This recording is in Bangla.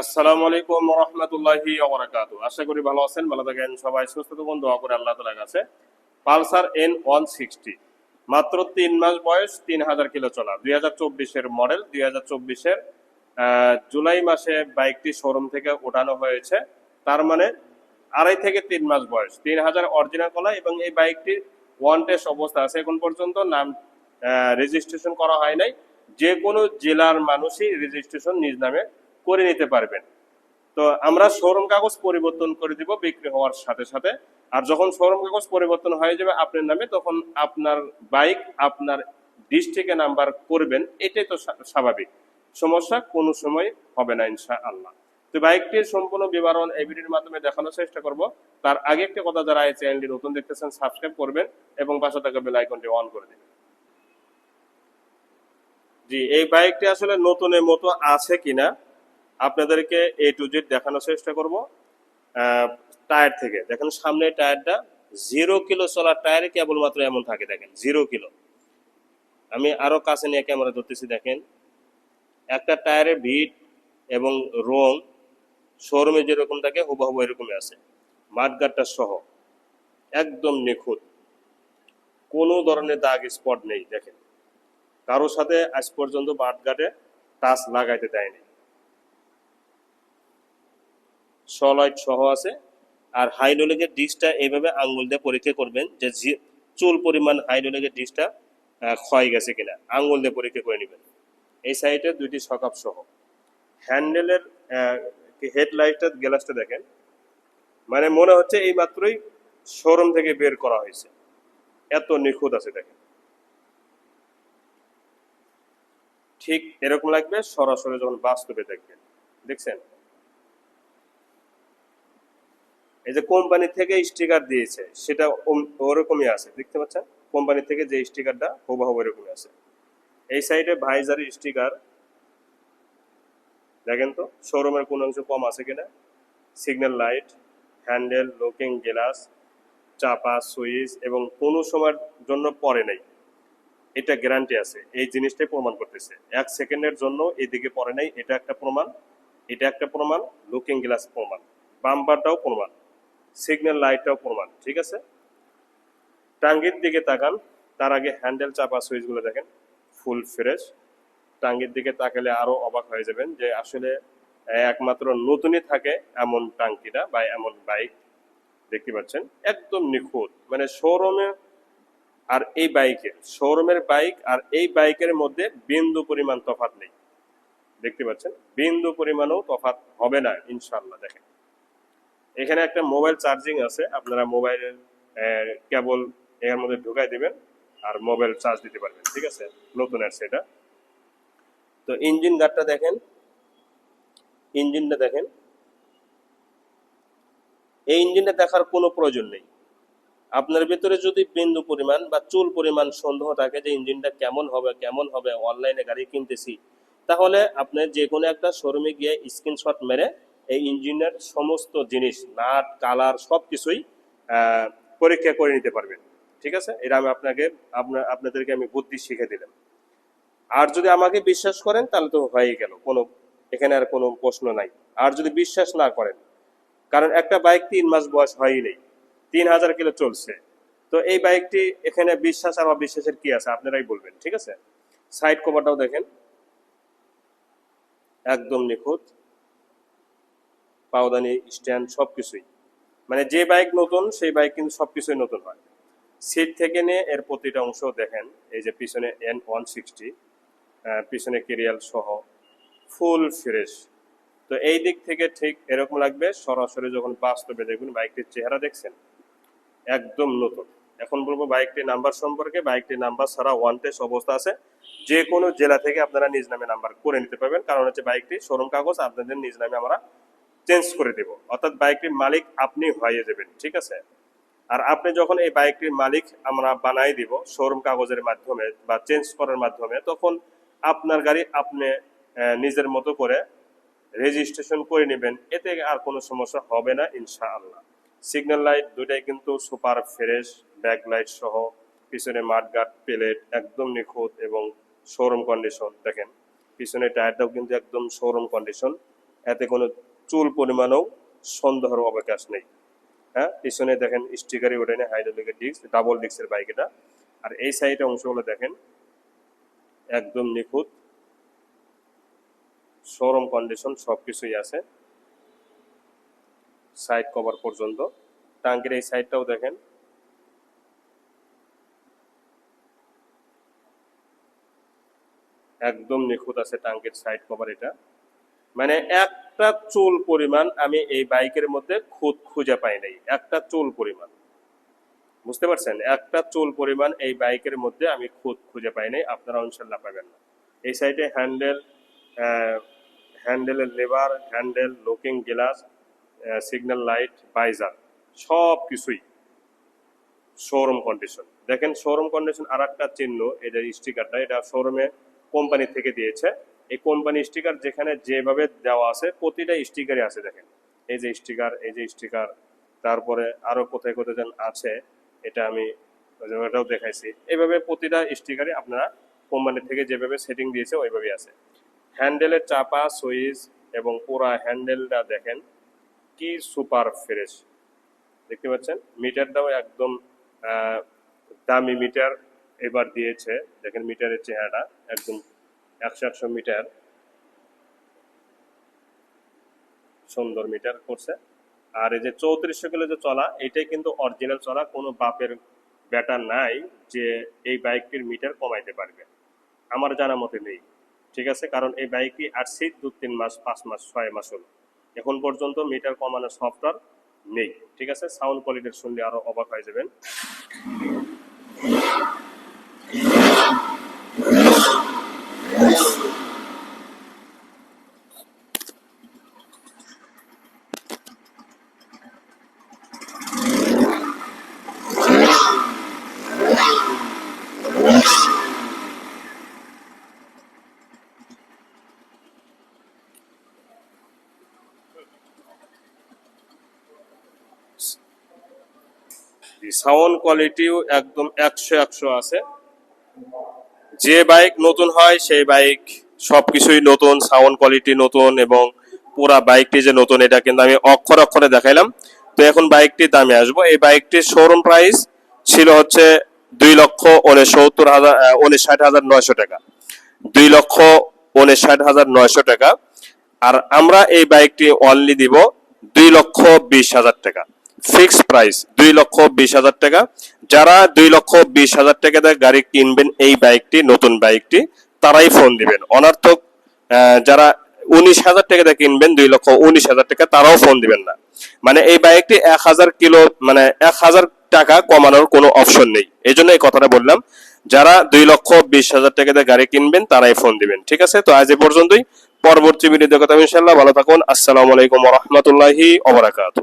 আসসালামু আলাইকুম রহমতুল্লাহি ওবরাকাতু আশা করি ভালো আছেন, ভালো থাকেন। সবাই সুস্থ থাকুন, দোয়া করে আল্লাহ তালার কাছে। পালসার এন ওয়ান সিক্সটি মাত্র তিন মাস বয়স, তিন হাজার কিলো চলা। দুই হাজার চব্বিশের মডেল, দুই হাজার চব্বিশের জুলাই মাসে বাইকটি শোরুম থেকে ওঠানো হয়েছে। তার মানে আড়াই থেকে তিন মাস বয়স। তিন হাজার অরিজিনাল কলা এবং এই বাইকটি ওয়ান টেস্ট অবস্থা আছে। এখন পর্যন্ত নাম রেজিস্ট্রেশন করা হয় নাই। যে কোনো জেলার মানুষই রেজিস্ট্রেশন নিজ নামে করে নিতে পারবেন। তো আমরা শোরুম কাগজ পরিবর্তন করে দিব বিক্রি হওয়ার সাথে সাথে। আর যখন শোরুম কাগজ পরিবর্তন হয়ে যাবে আপনার নামে, তখন আপনার বাইক, আপনার ডিস্ট্রিক্টে নাম্বার করবেন, এটাই তো স্বাভাবিক। সমস্যা কোনো সময় হবে না ইনশা আল্লাহ তো বাইকটির সম্পূর্ণ বিবরণ এই ভিডিওর মাধ্যমে দেখানোর চেষ্টা করব। তার আগে একটা কথা, যারা এই চ্যানেলটি নতুন দেখতেছেন, সাবস্ক্রাইব করবেন এবং পাশে থাকা বেল আইকনটি অন করে দিবেন। জি, এই বাইকটি আসলে নতুনের মতো আছে কিনা আপনাদেরকে এ টু জেড দেখানোর চেষ্টা করব। টায়ার থেকে। দেখেন সামনে টায়ারটা জিরো কিলো চলার টায়ারে কেবলমাত্র এমন থাকে, দেখেন জিরো কিলো আমি আরও কাছে নিয়ে ক্যামেরা ধরতেছি, দেখেন। একটা টায়ারে ভিট এবং রং শোরুমে যেরকম থাকে, হুবহু এরকমই আছে। মাঠগাটটা সহ, একদম নিখুঁত। কোনো ধরনের দাগ স্পট নেই, দেখেন। কারোর সাথে আজ পর্যন্ত মাঠগাটে টাচ লাগাইতে দেয়নি। সলাইট সহ আছে। আর হাইড্রোলিকের ডিসটা এইভাবে আঙ্গুল দিয়ে পরীক্ষা করবেন যে চুল পরিমাণ হাইড্রোলিকের ডিসটা ক্ষয় গেছে কিনা, আঙ্গুল দিয়ে পরীক্ষা করে নেবেন। এই সাইডে দুইটি সকাপ সহ। হ্যান্ডেলের হেডলাইটটা, গ্লাসটা দেখেন। মানে মনে হচ্ছে এই মাত্রই শোরুম থেকে বের করা হয়েছে। এত নিখুঁত আছে দেখেন। ঠিক এরকম লাগবে সরাসরি যখন বাস্তবে দেখবেন। দেখছেন? এই যে কোম্পানি থেকে স্টিকার দিয়েছে, সেটা ওরকমই আছে, দেখতে পাচ্ছেন? কোম্পানি থেকে যে স্টিকারটা হুবহু এরকমই আছে। এই সাইডে ভাইজারের স্টিকার, দেখেন তো, শোরুমের কোন অংশ কম আছে কিনা? Signal light, handle, looking glass, চাপা, সুইচ, এবং কোনো সময়ের জন্য পরে নাই। এটা গ্যারান্টি আছে, এই জিনিসটাই প্রমাণ করতেছে। এক সেকেন্ডের জন্য এদিকে পরে নাই, এটা একটা প্রমাণ, এটা একটা প্রমাণ, লুকিং গ্লাস প্রমাণ, বাম্পারটাও প্রমাণ। সিগন্যাল লাইটটাও প্রমাণ, ঠিক আছে? টাঙ্গির দিকে তাকান, তার আগে হ্যান্ডেল চাপা সুইচগুলো দেখেন ফুল ফ্রেশ টাঙ্গির দিকে তাকালে আরও অবাক হয়ে যাবেন যে আসলে একমাত্র নতুনই থাকে এমন টাঙ্কিটা বা এমন বাইক দেখতে পাচ্ছেন? একদম নিখুঁত। মানে শোরুমে আর এই বাইকের শোরুমের বাইক আর এই বাইকের মধ্যে বিন্দু পরিমাণ তফাৎ নেই। দেখতে পাচ্ছেন? বিন্দু পরিমাণও তফাৎ হবে না ইনশাল্লাহ দেখেন। এখানে একটা মোবাইল চার্জিং আছে, আপনারা মোবাইলের কেবল এর মধ্যে ঢুকাই দিবেন আর মোবাইল চার্জ দিতে পারবেন, ঠিক আছে? নতুনের সেটা তো ইঞ্জিন গার্ডটা দেখেন, ইঞ্জিনটা দেখেন। এই ইঞ্জিনটা দেখার কোনো প্রয়োজন নেই। আপনার ভিতরে যদি বিন্দু পরিমাণ বা চুল পরিমাণ সন্দেহ থাকে যে ইঞ্জিনটা কেমন হবে কেমন হবে, অনলাইনে গাড়ি কিনতেছি, তাহলে আপনি যে কোনো একটা শোরুমে গিয়ে স্ক্রিনশট মেরে এই ইঞ্জিনের সমস্ত জিনিস, নাট, কালার সব কিছুই পরীক্ষা করে নিতে পারবেন। ঠিক আছে? এটা আমি আপনাকে আপনার আপনাদেরকে আমি বুদ্ধি শিখে দিলাম। আর যদি আমাকে বিশ্বাস করেন, তাহলে তো হয়ে গেল। কোনো, এখানে আর কোনো প্রশ্ন নাই। আর যদি বিশ্বাস না করেন, কারণ একটা বাইক তিন মাস বয়স হয়ই নেই। তিন হাজার কিলো চলছে। তো এই বাইকটি এখানে বিশ্বাস আর অবিশ্বাসের কি আছে, আপনারাই বলবেন। ঠিক আছে? সাইড কভারটাও দেখেন। একদম নিখুঁত। পাওদানি, স্ট্যান্ড সব কিছুই মানে যে বাইক নতুন, সেই বাইক কিন্তু সব কিছুই নতুন হয়। সিট থেকে নিয়ে এর প্রতিটা অংশ দেখেন, এই যে পিছনে এন ওয়ান সিক্সটি পিছনে কেরিয়াল সহ ফুল ফ্রেশ তো এই দিক থেকে ঠিক এরকম লাগবে, সরাসরি যখন বাস্তবে দেখুন বাইকটির চেহারা দেখছেন, একদম নতুন। এখন বলব বাইকটির নাম্বার সম্পর্কে বাইকটির নাম্বার ছাড়া ওয়ান টেস্ট অবস্থা আছে। যে কোনো জেলা থেকে আপনারা নিজ নামে নাম্বার করে নিতে পারবেন, কারণ হচ্ছে বাইকটি শোরুম কাগজ, আপনাদের নিজ নামে আমরা চেঞ্জ করে দেব। অর্থাৎ বাইকটির মালিক আপনি হয়ে যাবেন, ঠিক আছে? আর আপনি যখন এই বাইকটির মালিক আমরা বানাই দিব শোরুম কাগজের মাধ্যমে বা চেঞ্জ করার মাধ্যমে, তখন আপনার গাড়ি আপনি নিজের মতো করে রেজিস্ট্রেশন করে নেবেন। এতে আর কোনো সমস্যা হবে না, ইনশাআল্লাহ। সিগন্যাল লাইট দুটাই কিন্তু সুপার ফ্রেশ ব্যাক লাইট সহ, পিছনে মাঠগার্ড প্লেট একদম নিখুঁত এবং শোরুম কন্ডিশন দেখেন, পিছনে টায়ারটাও কিন্তু একদম শোরুম কন্ডিশন এতে কোনো চুল পরিমাণও সন্দেহের অবকাশ নেই। হ্যাঁ পিছনে দেখেন স্টিকারই ওঠেনি হাইড্রোলিকের ডিস্ক ডাবল ডিস্কের বাইক এটা। আর এই সাইডে অংশগুলো দেখেন, একদম নিখুঁত। শোরুম কন্ডিশন সব কিছুই আছে। সাইড কভার পর্যন্ত। টাঙ্কির এই সাইডটাও দেখেন। একদম নিখুঁত আছে টাঙ্কির সাইড কভার এটা। মানে একটা চুল পরিমাণ আমি এই বাইকের মধ্যে খুদ খুঁজে পাই নাই। একটা চুল পরিমাণ। বুঝতে পারছেন? একটা চুল পরিমাণ এই বাইকের মধ্যে আমি খুদ খুঁজে পাই নাই। আপনারা ইনশাল্লাহ পাবেন না। এই সাইডে হ্যান্ডেল হ্যান্ডেলের labour, handle, looking glass signal light visor সব কিছুই। Showroom condition. দেখেন শোরুম কন্ডিশন আর একটা চিহ্ন, এটা স্টিকারটা, এটা শোরুমে কোম্পানি থেকে দিয়েছে। এই কোম্পানি স্টিকার যেখানে যেভাবে দেওয়া আছে, প্রতিটা স্টিকারই আছে দেখেন। এই যে স্টিকার এই যে স্টিকার তারপরে আরও কোথায় কোথায় যেন আছে, এটা আমি ওটাও দেখাইছি। এইভাবে প্রতিটা স্টিকারই আপনারা কোম্পানি থেকে যেভাবে সেটিং দিয়েছে, ওইভাবেই আছে। হ্যান্ডেলের চাপা, সুইচ এবং পুরা হ্যান্ডেলটা দেখেন, কি সুপার ফ্রেশ দেখতে পাচ্ছেন? মিটারটাও একদম দামি মিটার এবার দিয়েছে। দেখেন মিটারের চেহারাটা একদম একশো একশো মিটার সুন্দর মিটার করছে। আর এই যে চৌত্রিশশো কিলো যে চলা, এটাই কিন্তু অরিজিনাল চলা, কোনো বাপের ব্যাটার নাই যে এই বাইকটির মিটার কমাইতে পারবে। আমার জানা মতে নেই, ঠিক আছে? কারণ এই বাইকটি আসছি দু তিন মাস, পাঁচ মাস, ছয় মাস হলো। এখন পর্যন্ত মিটার কমানোর সফটওয়্যার নেই, ঠিক আছে? সাউন্ড কোয়ালিটি শুনলে আরও অবাক হয়ে যাবেন। সাউন্ড কোয়ালিটিও একদম একশো একশো আছে। যে বাইক নতুন হয়, সেই বাইক সবকিছুই নতুন সাউন্ড কোয়ালিটি নতুন এবং পুরা বাইকটি যে নতুন, এটা কিন্তু আমি অক্ষর অক্ষরে দেখাইলাম। তো এখন বাইকটির দামে আসব। এই বাইকটির শোরুম প্রাইস ছিল হচ্ছে দুই লক্ষ উনসত্তর হাজার উনষাট হাজার নয়শো টাকা। দুই লক্ষ উনষাট হাজার নয়শো টাকা। আর আমরা এই বাইকটি অনলি দিব দুই লক্ষ বিশ হাজার টাকা। ফিক্সড প্রাইস দুই লক্ষ বিশ হাজার টাকা। যারা দুই লক্ষ বিশ হাজার টাকা দিয়ে গাড়ি কিনবেন এই বাইকটি, নতুন বাইকটি, তারাই ফোন দিবেন। অনার্থক যারা উনিশ হাজার টাকা দিয়ে কিনবেন, দুই লক্ষ উনিশ হাজার টাকা, তারাও ফোন দিবেন না। মানে এই বাইকটি এক হাজার কিলো মানে এক হাজার টাকা কমানোর কোনো অপশন নেই। এই জন্য এই কথাটা বললাম, যারা দুই লক্ষ বিশ হাজার টাকা দিয়ে গাড়ি কিনবেন, তারাই ফোন দিবেন। ঠিক আছে? তো আজ এ পর্যন্তই। পরবর্তী ভিডিও কথা ইনশাল্লাহ ভালো থাকুন। আসসালামু আলাইকুম রহমতুল্লাহি ওবরাকাতু